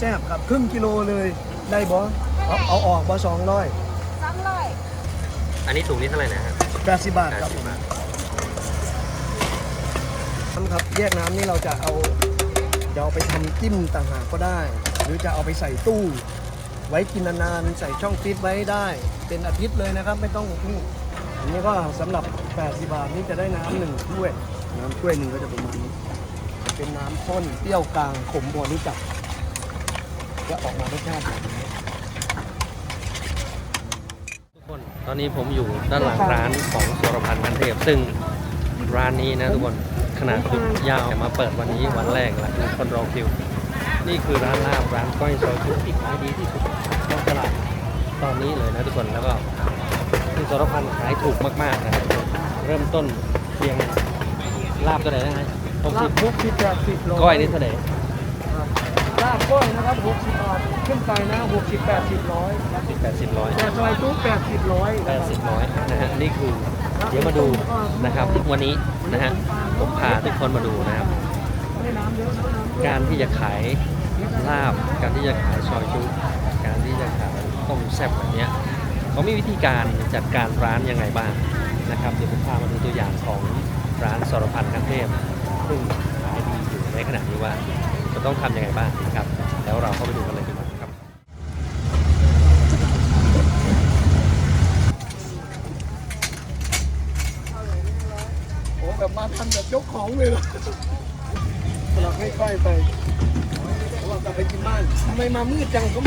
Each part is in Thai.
ต้มแซ่บครับครึ่งกิโลเลยได้บอเอาเอาออกบอสองร้อยสามร้อยอันนี้ถุงนี้เท่าไหร่นะฮะแปดสิบบาทแปดครับสิบบาทน้ำครับแยกน้ำนี่เราจะเอาจะเอาไปทำจิ้มต่างหากก็ได้ หรือจะเอาไปใส่ตู้ ไว้กินนานๆใส่ช่องฟิตไว้ได้ เป็นอาทิตย์เลยนะครับ ไม่ต้องนี่อันนี้ก็สำหรับ 80 บาทนี่จะได้น้ำหนึ่งถ้วย น้ำถ้วยหนึ่งก็จะประมาณนี้เป็นน้ำข้นเปรี้ยวกลางขมบริจับ จะออกมารสชาติแบบนี้ทุกคนตอนนี้ผมอยู่ด้านหลังร้านของสรพันธ์กันเทพซึ่งร้านนี้นะทุกคนขนาดหยุดยาวมาเปิดวันนี้วันแรกแล้วมีคนรอคิว นี่คือร้านลาบร้านก้อยซอยจุที่ขายดีที่สุดในตลาดตอนนี้เลยนะทุกคนแล้วก็คือสรพันธ์ขายถูกมากๆนะครับเริ่มต้นเพียงลาบตัวไหนนะฮะหกลาสิบบหกสิบแปดสิบโลก้อยนี่เท่าไหร่ครับลาบก้อยนะครับหกสิบบาทขึ้นไปนะหกสิบแปดสิบร้อยสิบแปดสิบร้อยแต่ซอยตู้แปดสิบร้อยแปดสิบร้อยนะฮะนี่คือเดี๋ยวมาดูนะครับวันนี้นะฮะผมพาทุกคนมาดูนะครับการที่จะขายลาบ การที่จะขายซอยจุการที่จะขายต้มแซ่บแบบเนี้ยเขามีวิธีการจัดการร้านยังไงบ้างนะครับเดี๋ยวผมพามาดูตัวอย่างของร้านสรพันธ์กันเทพซึ่งขายดีอยู่ในขณะนี้ว่า จะต้องทำยังไงบ้างนะครับ แล้วเราเข้าไปดูกันเลยดีกว่าครับ โอ้แบบมาทันแบบยกของเลยเหรอเราค่อยๆไปเพราะว่ากลับไปกินบ้านทำไมมามืดจังก็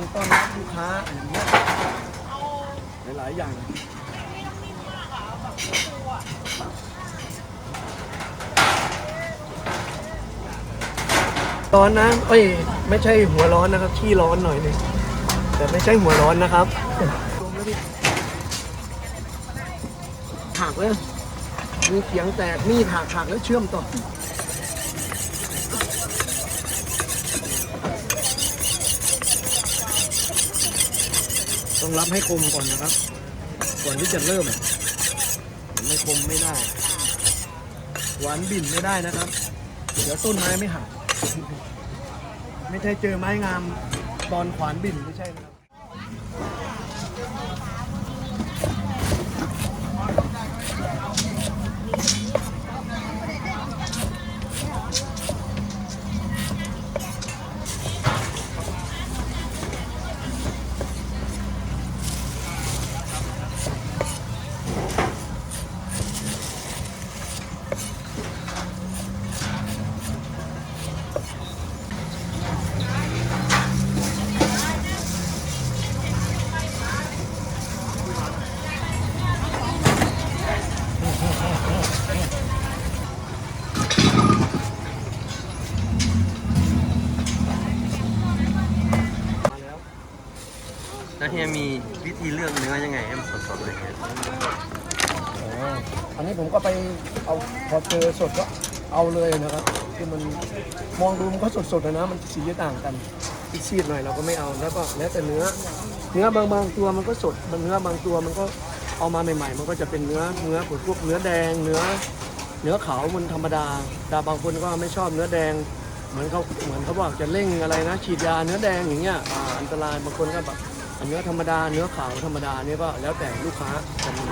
การต้อนรับลูกค้าอย่างเงี้ยหลายๆอย่างร้อนนะเอ้ยไม่ใช่หัวร้อนนะครับขี้ร้อนหน่อยหนึงแต่ไม่ใช่หัวร้อนนะครับหักเลยมีเสียงแตกมีดหักหักแล้วเชื่อมต่อ ต้องรับให้คมก่อนนะครับ ก่อนที่จะเริ่ม ไม่คมไม่ได้ หวานบิ่นไม่ได้นะครับ เดี๋ยวต้นไม้ไม่หัก ไม่ใช่เจอไม้งามตอนขวานบิ่นไม่ใช่นะ ฮียมีวิธีเลือกเนื้อยังไงให้มันสดๆเลยเนี่ยอ๋ออันนี้ผมก็ไปเอาพอเจอสดก็เอาเลยนะครับคือมันมองดูมันก็สดๆนะนะมันสีจะต่างกันซีดหน่อยเราก็ไม่เอาแล้วก็แล้วแต่เนื้อ เนื้อบางบางตัวมันก็สดบางเนื้อบางตัวมันก็เอามาใหม่ๆ มันก็จะเป็นเนื้อเนื้อพวกเนื้อแดง เนื้อเนื้อขาวมันธรรมดาแต่บางคนก็ไม่ชอบเนื้อแดง เหมือนเขาเหมือนเขาบอกจะเร่งอะไรนะฉีดยาเนื้อแดงอย่างเงี้ยอ่าอันตรายบางคนก็แบบ เนื้อธรรมดาเนื้อขาวธรรมดาเนี่ยก็แล้วแต่ลูกค้าจะมี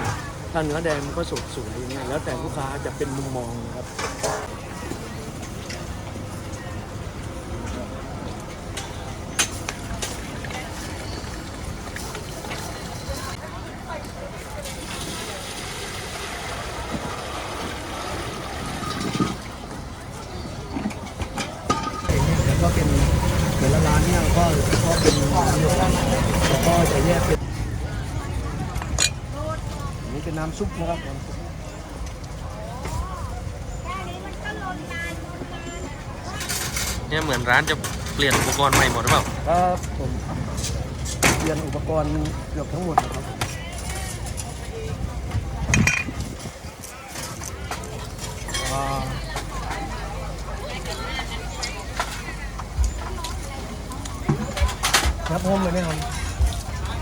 ถ้าเนื้อแดงมันก็สดสวยอย่างเงี้ยแล้วแต่ลูกค้าจะเป็นมุมมองนะครับก็เป็น แต่ละร้านเนี่ยก็ก็เป็นแล้วก็จะแยกเป็นอันนี้เป็นน้ำซุปนะครับน้ำซุปเนี่ยเหมือนร้านจะเปลี่ยนอุปกรณ์ใหม่หมดหรือเปล่าครับผมเปลี่ยนอุปกรณ์เกือบทั้งหมดนะครับ นับพรมเลยไหมครับ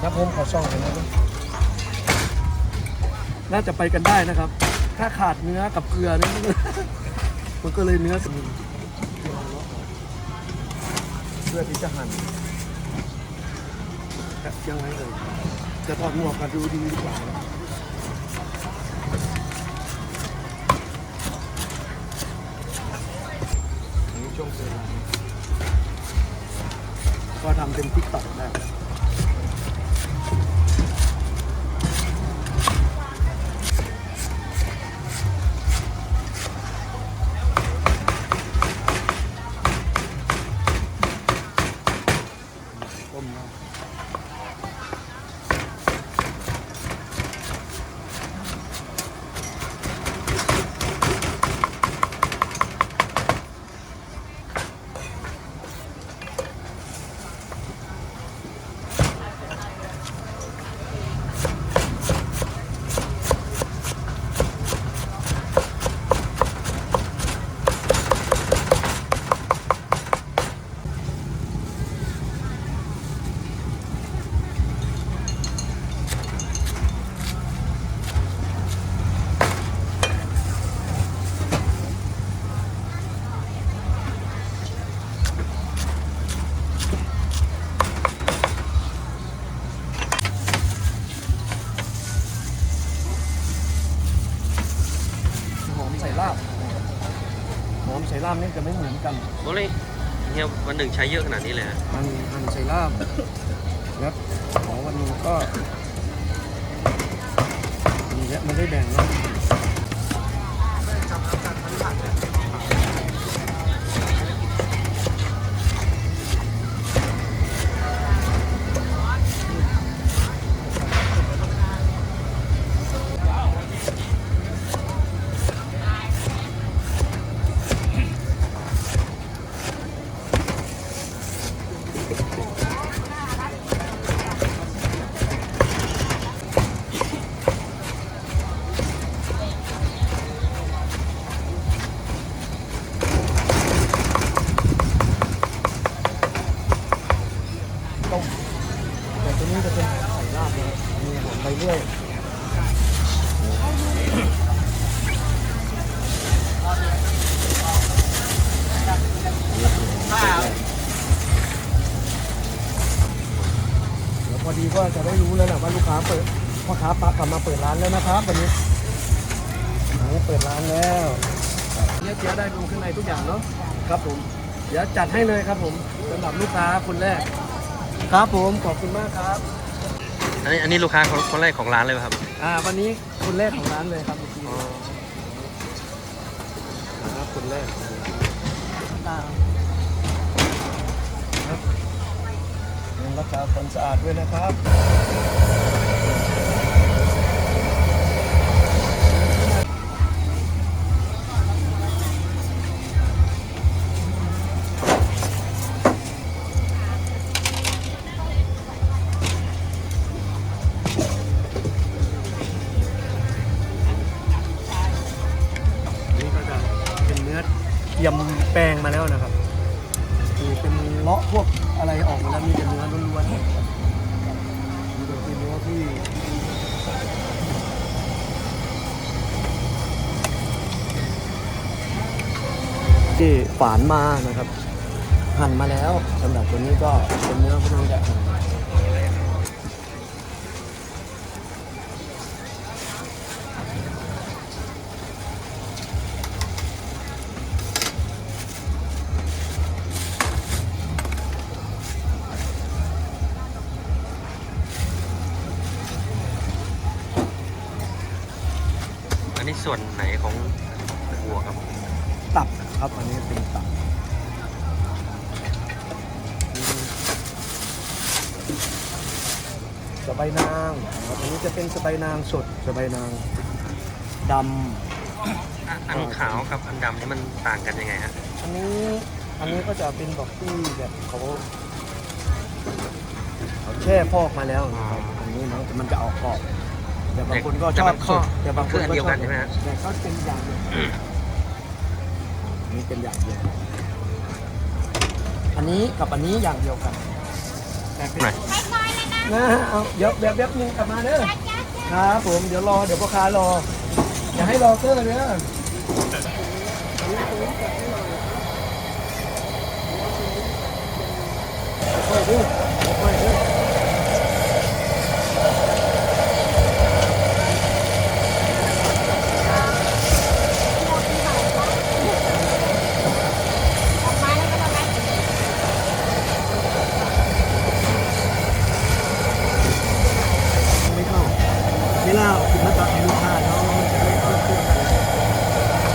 นับพรมขอซ่องเลยนะน่าจะไปกันได้นะครับ ถ้าขาดเนื้อกับเกลือนี่ มันก็เลยเนื้อสมุนเพื่อที่จะหั่นยังไงเอ่ยจะถอดหมวกกันดูดีดีกว่า ก็ทำเป็นทิกตอกได้ หอมใส่ลาบนี่จะไม่เหมือนกัน โอ้เลยเฮียวันหนึ่งใช้เยอะขนาดนี้เลยฮะอันอันใส่ลาบแล้วขอวันหนึงก็นี่แหละไม่ได้แบ่งนะ จัดให้เลยครับผมสำหรับลูกค้าคนแรก ครับผมขอบคุณมากครับอันนี้อันนี้ลูกค้าคนคนแรกของร้านเลยป่ะครับอ่าวันนี้คนแรกของร้านเลยครับเมื่อกี้ครับคนแรกครับยังรักษาความสะอาดด้วยนะครับ ที่ฝานมานะครับหั่นมาแล้วสำหรับตัวนี้ก็เป็นเนื้อพวกนี้แหละหั่นอันนี้ส่วนไหนของ สบายนางครับอันนี้จะเป็นสบายนางสดสบายนางดอะอันขาวกับอันดำนี่มันต่างกันยังไงฮะำอันนี้อันนี้ก็จะเป็นบอกที่แบบเขาเขาแช่พอกมาแล้วนะครับอันนี้เนาะแต่มันจะออกกรอบแต่บางคนก็ชอบสดแต่บางคนก็ชอบแต่ก็เป็นอย่างเดียวอันนี้เป็นอย่างเดียวอันนี้กับอันนี้อย่างเดียวกันแต่เป็นไห นนะเอาเดี๋ยวเดี๋ยวแป๊บนึงกลับมาเด้อครับผมเดี๋ยวรอเดี๋ยวพ่อค้ารอ อย่าให้รอเกอร์เด้อค่อยๆดูค่อยๆดูไม่เข้าเวลาคุณมาตัดให้ลูกค้าเนาะมันจะได้เข้าขึ้นกัน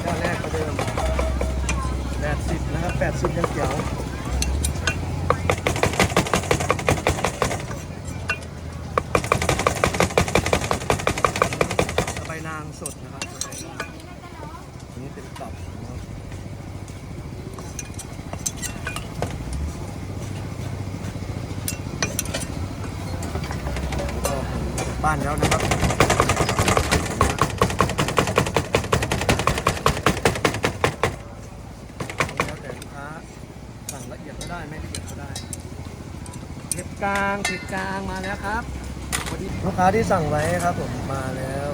เจ้าแรกก็เดิม80นะครับ80ยังเขียวสบายนางสดนะครับสบายนางอันนี้เป็นตับนะครับแล้วก็บ้านแล้วนะครับ แล้วแต่ลูกค้าสั่งละเอียดก็ได้ไม่ละเอียดก็ได้เผ็ด กลางเผ็ดกลางมาแล้วครับวันนี้ลูกค้าที่สั่งไว้ครับผมมาแล้ว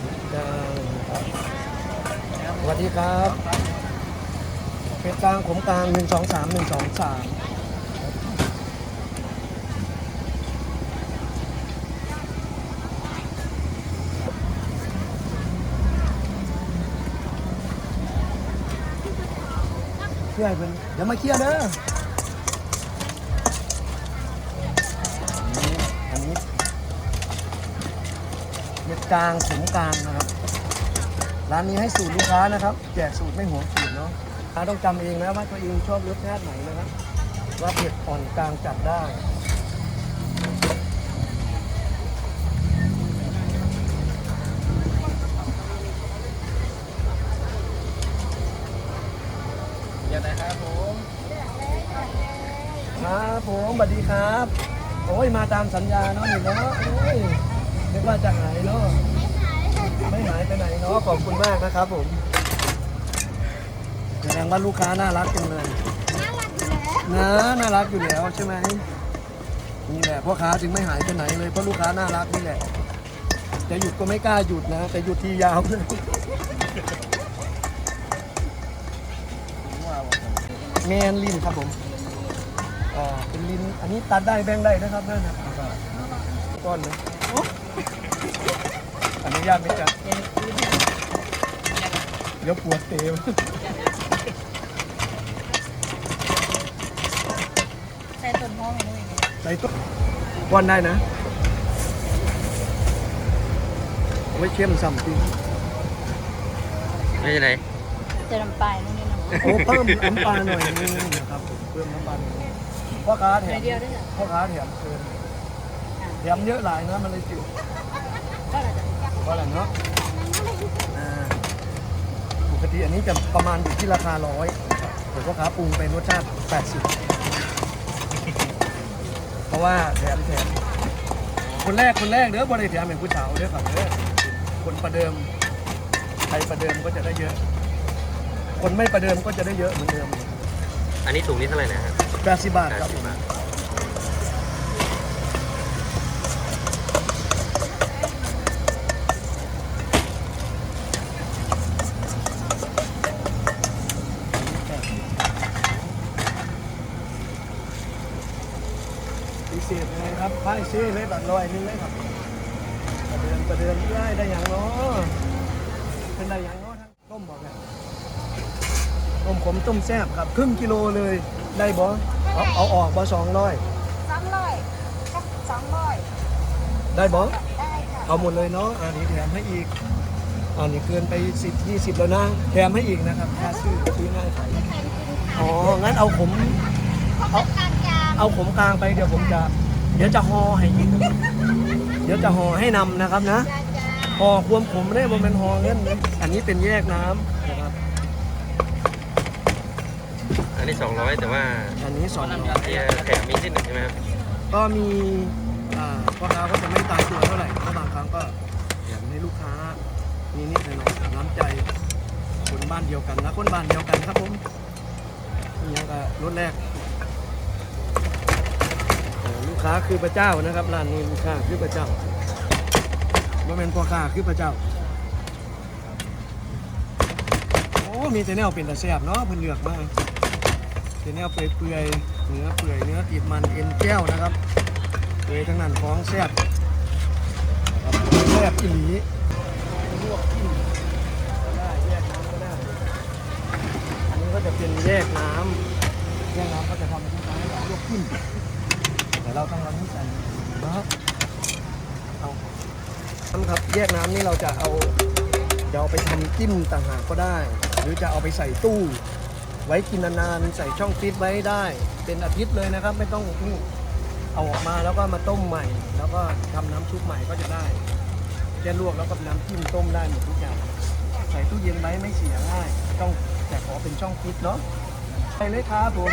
เผ็ดกลางครับสวัสดีครับเผ็ดกลางขมกลางหนึ่งสองสามหนึ่งสองสามเคลียร์ให้เพิ่อนเดี๋ยวมาเคลียร์เด้ออันนี้อันนี้ เผ็ดกลางขมกลางนะครับ ร้านนี้ให้สูตรลูกค้านะครับ แจกสูตรไม่หวงสูตรเนาะลูกค้าต้องจำเองนะว่าตัวเองชอบรสชาติไหนนะครับ ว่าเผ็ดอ่อนกลางจัดได้ยังไงครับผมครัครับผมสวัสดีครับ โอ้ยมาตามสัญญาเนาะนี่เนาะโอ้ย นึกว่าจะหายเนาะไม่หายไปไหนเนาะขอบคุณมากนะครับผมแสดงว่าลูกค้าน่ารักจังเลยนะน่ารักอยู่แล้วใช่ไหมนี่แหละพ่อค้าถึงไม่หายไปไหนเลยเพราะลูกค้าน่ารักนี่แหละจะหยุดก็ไม่กล้าหยุดนะแต่หยุดทียาวเลยแมนลินครับผมอ่าเป็นลินอันนี้ตัดได้แบ่งได้นะครับนั่นนะก้อนนะ อนุญาตไหมจ๊ะเดี๋ยวปวดเตวใส่ต้นหอมอย่างนี้ใส่ต้นก้อนได้นะเอาไว้เชื่อมซ้ำจริงไม่ใช่ไหนเจะลำปลายนู่นนี่นะโอ้เพิ่มน้ำปลาหน่อยนึงนะครับผมเพิ่มน้ำปลาหน่อยพ่อค้าแถหน่อมยเดียวได้เหรอพ่อค้าแถมเกินแถมเยอะหลายนะมันเลยจืด ก็ละจ้ะเพราะอะไรเนาะอ่าปกติอันนี้จะประมาณอยู่ที่ราคาร้อยแต่พ่อค้าปรุงเป็นรสชาติ 80 เพราะว่าแถมแถมคนแรกคนแรกเด้อบริแถมเป็นผู้สาวเด้อครับเด้อคนประเดิมใครประเดิมก็จะได้เยอะ คนไม่ประเดิมก็จะได้เยอะเหมือนเดิม อันนี้ถุงนี้เท่าไหร่นะครับ80 บาทครับ80บาท พิเศษเลยครับไพ่ซื้อเลยบัตรลอยหนึงเลยครับประเดิมประเดิมได้ได้อย่างเนาะเป็นได้อย่างเนาะท่านต้มบอกเลยต้มขมต้มแซ่บครับครึ่งกิโลเลยได้บอเอาเอาออกบอสองร้อยสองร้อยกับสองร้อยได้บอได้ค่ะเอาหมดเลยเนาะอันนี้แถมให้อีกอันนี้เกินไปสิบยี่สิบแล้วนะแถมให้อีกนะครับค่าซื้อซื้อง่ายขายอ๋องั้นเอาขมเอากลางกลาง เอาขมกลางไปเดี๋ยวผมจะ เดี๋ยวจะห่อให้อีกเดี๋ยวจะห่อให้นำนะครับนะจ้าจ้าห่อควมขมได้บนเป็นห่อเงินนะอันนี้เป็นแยกน้ำนะครับ อันนี้ 200 แต่ว่าอันนี้สองร้อย เนี่ยแถมมีนิดหนึ่งใช่ไหมครับก็มีอ่าพ่อค้าก็จะไม่ตายตัวเท่าไหร่เพราะบางครั้งก็อยากให้ลูกค้ามีนิดหน่อยๆน้ำใจคนบ้านเดียวกันนะคนบ้านเดียวกันครับผมนี่ยังก็รถแรกเอ่อ ลูกค้าคือพระเจ้านะครับร้านนี้ลูกค้าคือพระเจ้าบ่แม่นพ่อค้าคือพระเจ้า โอ้ มีแต่แนวเป็นตะแซ่บเนาะเพิ่นเลือกมาเป็นแนวเปื่อยๆเนื้อเปื่อยเนื้อติดมันเอ็นแก้วนะครับเปื่อยทั้งนั้นของแซ่บแซ่บอีหลีลวกกินก็ได้แยกน้ำก็ได้อันนี้ก็จะเป็นแยกน้ำแยกน้ำก็จะทำเป็นคล้าลวกจิ้มแต่ เราต้องรังนิสัยนะครับเอาน้ำครับแยกน้ำนี่เราจะเอาจะเอาไปทำจิ้มต่างหากก็ได้ หรือจะเอาไปใส่ตู้ ไว้กินนานๆใส่ช่องฟรีซไว้ได้ เป็นอาทิตย์เลยนะครับ ไม่ต้องนี่เอาออกมาแล้วก็มาต้มใหม่ แล้วก็ทำน้ำซุปใหม่ก็จะได้แค่ลวกแล้วก็น้ำจิ้มต้มได้หมดทุกอย่างใส่ตู้เย็นไว้ไม่เสียง่าย ต้องแต่ขอเป็นช่องฟรีซเนาะไปเลยครับผม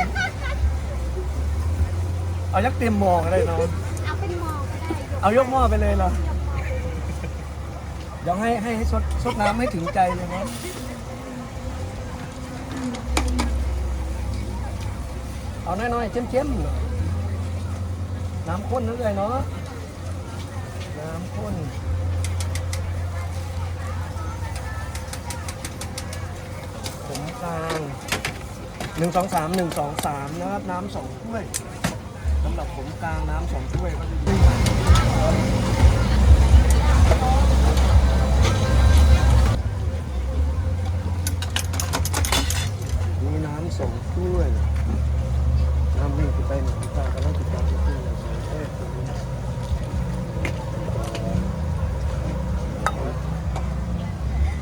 เอายักเต็มหม้อก็ได้เนาะเอาเป็นหมอกก็ได้เอายกหม้อไปเลยเหรอเดี๋ยวให้ให้ให้ซดซดน้ำให้ถึงใจเลยนะเอาน้อยๆเข้มๆหน่อยน้ำข้นนั่นเลยเนาะน้ำข้นผมกลางหนึ่งสองสามหนึ่งสองสามนะครับน้ำสองถ้วย สำหรับผมกลางน้ำสองถ้วยก็จะดีมีน้ำสองถ้วยน้ำวิ่งขึ้นไปหนึ่งตากำลังติดตามที่ตู้เราใช้เอ๊ะ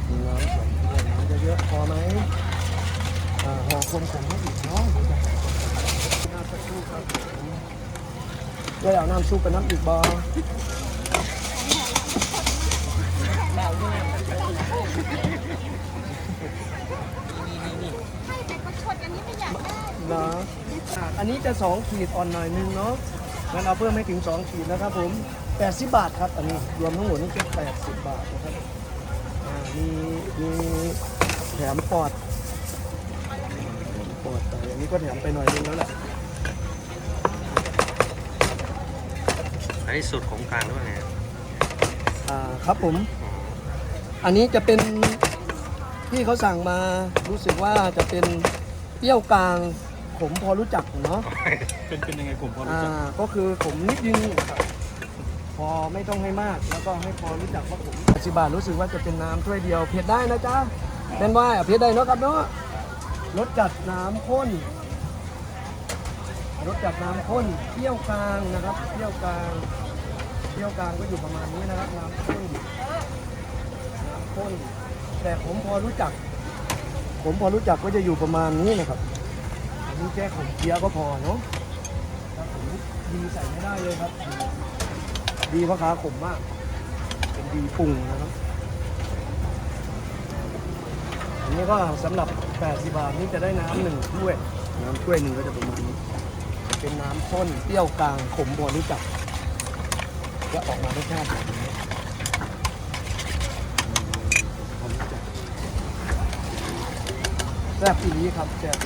มีน้ำสองถ้วยน้ำเยอะๆพอไหมอ่าห่อคนขมให้อีกเนาะ เดี๋ยวจะน้ำสักครู่ครับผมด้วยเอาน้ำซุปกับน้ำอีกบอให้แต่ก็ชดอันนี้ไม่อยากได้เนาะเดี๋ยวอะอันนี้จะสองขีดอ่อนหน่อยนึงเนาะงั้นเอาเพิ่มให้ถึงสองขีดนะครับผม80บาทครับอันนี้รวมทั้งหมดนี่เป็น80บาทนะครับอ่ามีมีแถมปอดปอดไปอันนี้ก็แถมไปหน่อยนึงแล้วแหละ อันนี้สูตรของกลางหรือว่าไงอ่าครับผม อันนี้จะเป็นที่เขาสั่งมารู้สึกว่าจะเป็นเปรี้ยวกลางขมพอรู้จักเนาะเป็นเป็นยังไงผมพอรู้อ่าจักก็คือขมนิดนึงครับพอไม่ต้องให้มาก แล้วก็ให้พอรู้จักว่าขมสิบาทรู้สึกว่าจะเป็นน้ำถ้วยเดียวเผ็ดได้นะจ๊ะเป็นว่าเผ็ดได้เนาะครับเนาะรสจัดน้ำข้นรสจัดน้ำข้นเปรี้ยวกลางนะครับเปรี้ยวกลาง เปรี้ยวกลางก็อยู่ประมาณนี้นะครับน้ำข้นน้ำข้นแต่ผมพอรู้จัก ผมพอรู้จักก็จะอยู่ประมาณนี้นะครับอันนี้แค่ขมเคี้ยวก็พอเนาะครับผมดีใส่ไม่ได้เลยครับ ดีเพราะขาขมมาก เป็นดีปรุงนะครับอันนี้ก็สำหรับ 80 บาทนี่จะได้น้ำหนึ่งถ้วย น้ำถ้วยหนึ่งก็จะประมาณนี้เป็นน้ำข้นเปรี้ยวกลางขมบรู้จัก จะออกมารสชาติแบบนี้แซ่บอีนี้ครับแซ่บ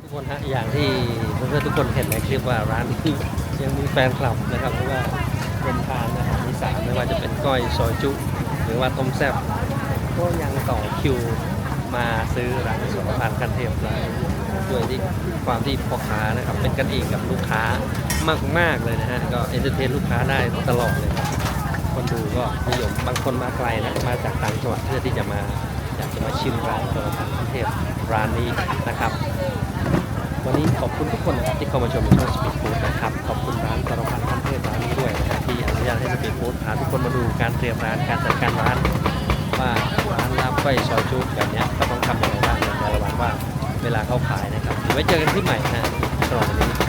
ทุกคนฮะอย่างที่เพื่อนๆทุกคนเห็นในคลิปว่าร้านนี้ยังมีแฟนคลับนะครับ ก้อยซอยจุ หรือว่าต้มแซ่บก็ยังต่อคิวมาซื้อร้านสุขภัณฑ์คันเทพร้านด้วยที่ความที่พ่อค้านะครับเป็นกันเองกับลูกค้ามากๆเลยนะฮะก็เอนเตอร์เทนลูกค้าได้ตลอดเลยครับคนดูก็นิยมบางคนมาไกลนะมาจากต่างจังหวัดเพื่อที่จะมาอยากจะมาชิมร้านสุขภัณฑ์คันเทพร้านนี้นะครับ วันนี้ขอบคุณทุกคนนะครับที่เข้ามาชมในช่องสปีดฟู้ดนะครับขอบคุณร้านกรพัดคันเทพร้านนี้ด้วยนะครับที่อนุญาตให้สปีดฟู้ดพาทุกคนมาดูการเตรียมร้านการจัดการร้านว่าร้านลาบก้ซอยจุแบบนี้ยเขาต้องทำยังไงบ้างในแต่ละวันว่าเวลาเขาขายนะครับเดี๋ยวไว้เจอกันที่ใหม่นะสำหรับวันนี้